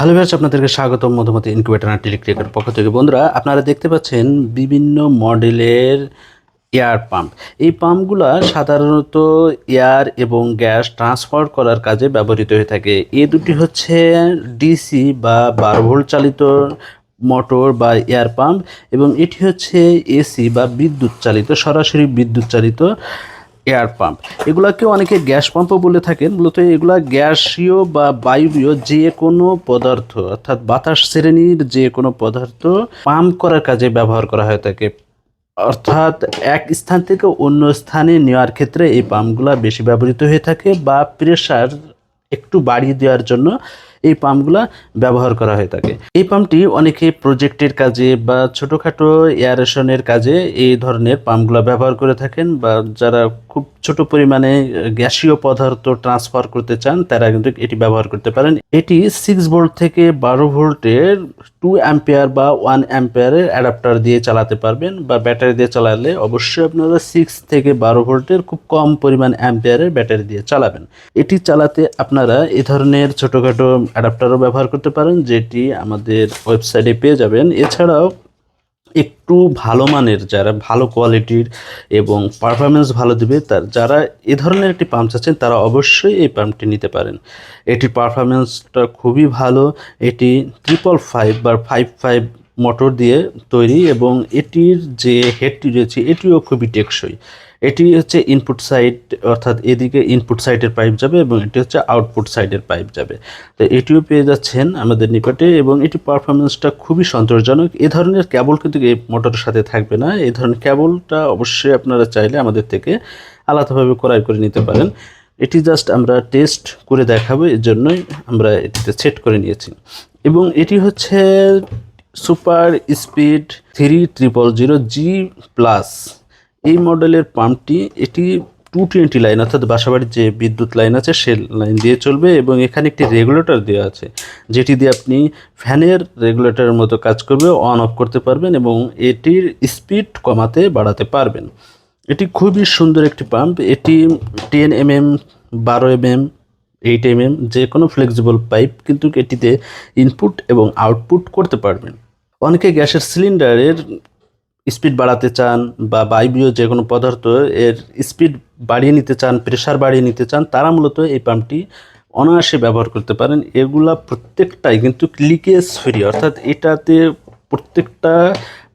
Hello vice আপনাদেরকে স্বাগতম Madhumati incubator and টেলিক্রিকের পক্ষ থেকে। বন্ধুরা, আপনারা দেখতে পাচ্ছেন বিভিন্ন মডেলের এয়ার পাম্প। এই পাম্পগুলো সাধারণত এয়ার এবং গ্যাস ট্রান্সফার করার কাজে ব্যবহৃত হয়ে থাকে। এ দুটি হচ্ছে ডিসি বা বারো ভোল্ট চালিত মোটর বা এয়ার পাম্প এবং এটি হচ্ছে এসি বা বিদ্যুৎ চালিত, সরাসরি বিদ্যুৎ চালিত এয়ার পাম্প। এগুলাকে অনেকে গ্যাস পাম্পও বলে থাকেন। মূলত এগুলা গ্যাসীয় বা বায়বীয় যে কোনো পদার্থ, অর্থাৎ বাতাস শ্রেণির যে কোনো পদার্থ পাম্প করার কাজে ব্যবহার করা হয়ে থাকে। অর্থাৎ এক স্থান থেকে অন্য স্থানে নেওয়ার ক্ষেত্রে এই পাম্পগুলা বেশি ব্যবহৃত হয়ে থাকে বা প্রেশার একটু বাড়িয়ে দেওয়ার জন্য এই পাম্পগুলা ব্যবহার করা হয়ে থাকে এই পাম্পটি অনেকে প্রজেক্টের কাজে বা ছোটোখাটো এয়ারেশনের কাজে এই ধরনের পাম্পগুলা ব্যবহার করে থাকেন বা যারা খুব ছোট পরিমাণে গ্যাসীয় পদার্থ ট্রান্সফার করতে চান, তারা কিন্তু এটি ব্যবহার করতে পারেন। এটি সিক্স ভোল্ট থেকে বারো ভোল্টের টু অ্যাম্পিয়ার বা ওয়ান অ্যাম্পিয়ারের অ্যাডাপ্টার দিয়ে চালাতে পারবেন বা ব্যাটারি দিয়ে চালালে অবশ্যই আপনারা সিক্স থেকে বারো ভোল্টের খুব কম পরিমাণ অ্যাম্পিয়ারের ব্যাটারি দিয়ে চালাবেন। এটি চালাতে আপনারা এ ধরনের ছোটোখাটো অ্যাডাপ্টারও ব্যবহার করতে পারেন, যেটি আমাদের ওয়েবসাইটে পেয়ে যাবেন। এছাড়াও একটু ভালো মানের, যারা ভালো কোয়ালিটির এবং পারফরমেন্স ভালো দেবে, তার, যারা এ ধরনের একটি পাম্প চাচ্ছেন, তারা অবশ্যই এই পাম্পটি নিতে পারেন। এটির পারফরমেন্সটা খুবই ভালো, এটি ট্রিপল ফাইভ বা ফাইভ ফাইভ মোটর দিয়ে তৈরি এবং এটির যে হেডটি রয়েছে, এটিও খুবই টেকসই। এটি হচ্ছে ইনপুট সাইড অর্থাৎ এদিকে ইনপুট সাইডের পাইপ যাবে এবং এটি হচ্ছে আউটপুট সাইডের পাইপ যাবে। তো এটিও পেয়ে যাচ্ছেন আমাদের নিকটে এবং এটি পারফরমেন্সটা খুবই সন্তোষজনক। এ ধরনের কেবল কিন্তু এই মোটরের সাথে থাকবে না। এই ধরনের কেবলটা অবশ্যই আপনারা চাইলে আমাদের থেকে আলাদাভাবে ক্রয় করে নিতে পারেন। এটি জাস্ট আমরা টেস্ট করে দেখাবো, এর জন্যই আমরা এটিতে সেট করে নিয়েছি। এবং এটি হচ্ছে super speed three triple zero G plus এই মডেলের পাম্পটি এটি টু টোয়েন্টি লাইন অর্থাৎ বাসাবাড়ির যে বিদ্যুৎ লাইন আছে, সে লাইন দিয়ে চলবে এবং এখানে একটি রেগুলেটর দেওয়া আছে, যেটি দিয়ে আপনি ফ্যানের রেগুলেটরের মতো কাজ করবে অন অফ করতে পারবেন এবং এটির স্পিড কমাতে, বাড়াতে পারবেন। এটি খুবই সুন্দর একটি পাম্প এটি টেন এম এম বারো M M eight M M যে কোনো ফ্লেক্সিবল পাইপ কিন্তু এটিতে ইনপুট এবং আউটপুট করতে পারবেন। অনেকে গ্যাসের সিলিন্ডারের স্পিড বাড়াতে চান বা বায়বীয় যে কোনো পদার্থ এর স্পিড বাড়িয়ে নিতে চান প্রেশার বাড়িয়ে নিতে চান, তারা মূলত এই পাম্পটি অনায়াসে ব্যবহার করতে পারেন। এগুলা প্রত্যেকটাই কিন্তু লিকেজ ফ্রি অর্থাৎ এটাতে প্রত্যেকটা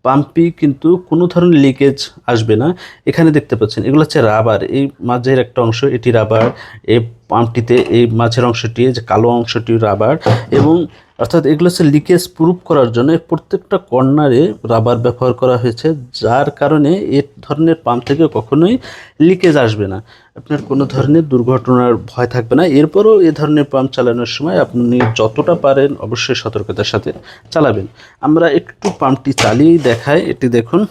পাম্পই কিন্তু কোনো ধরনের লিকেজ আসবে না। এখানে দেখতে পাচ্ছেন, এগুলো হচ্ছে রাবার, এই মাঝের একটা অংশ, এটি রাবার এই পাম্পটিতে এই মাছের অংশটি, যে কালো অংশটি রাবার এবং অর্থাৎ এগুলো হচ্ছে লিকেজ প্রুফ করার জন্য প্রত্যেকটা কর্নারে রাবার ব্যবহার করা হয়েছে, যার কারণে এ ধরনের পাম্প থেকে কখনোই লিকেজ আসবে না। আপনার কোনো ধরনের দুর্ঘটনার ভয় থাকবে না। এরপরও এ ধরনের পাম্প চালানোর সময় আপনি যতটা পারেন অবশ্যই সতর্কতার সাথে চালাবেন। আমরা একটু পাম্পটি চালিয়েই দেখাই, এটি দেখুন।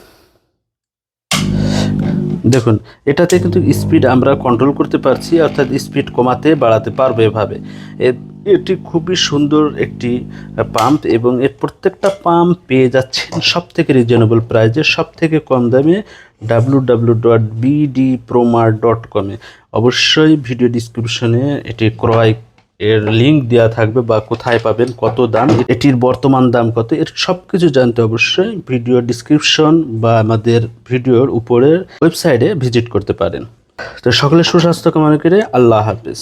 দেখুন, এটাতে কিন্তু স্পিড আমরা কন্ট্রোল করতে পারছি, অর্থাৎ স্পিড কমাতে, বাড়াতে পারব এভাবে। এটি খুবই সুন্দর একটি পাম্প এবং এর প্রত্যেকটা পাম্প পেয়ে যাচ্ছেন সব থেকে রিজনেবল প্রাইজে সব থেকে কম দামে W W dot BD Promar dot কমে অবশ্যই ভিডিও ডিসক্রিপশনে এটি ক্রয় এর লিঙ্ক দেওয়া থাকবে বা কোথায় পাবেন, কত দাম, এটির বর্তমান দাম কত, এর সব কিছু জানতে অবশ্যই ভিডিও ডিসক্রিপশন বা আমাদের ভিডিওর উপরের ওয়েবসাইটে ভিজিট করতে পারেন। তো সকলের সুস্বাস্থ্য কামনা করে আল্লাহ হাফিজ।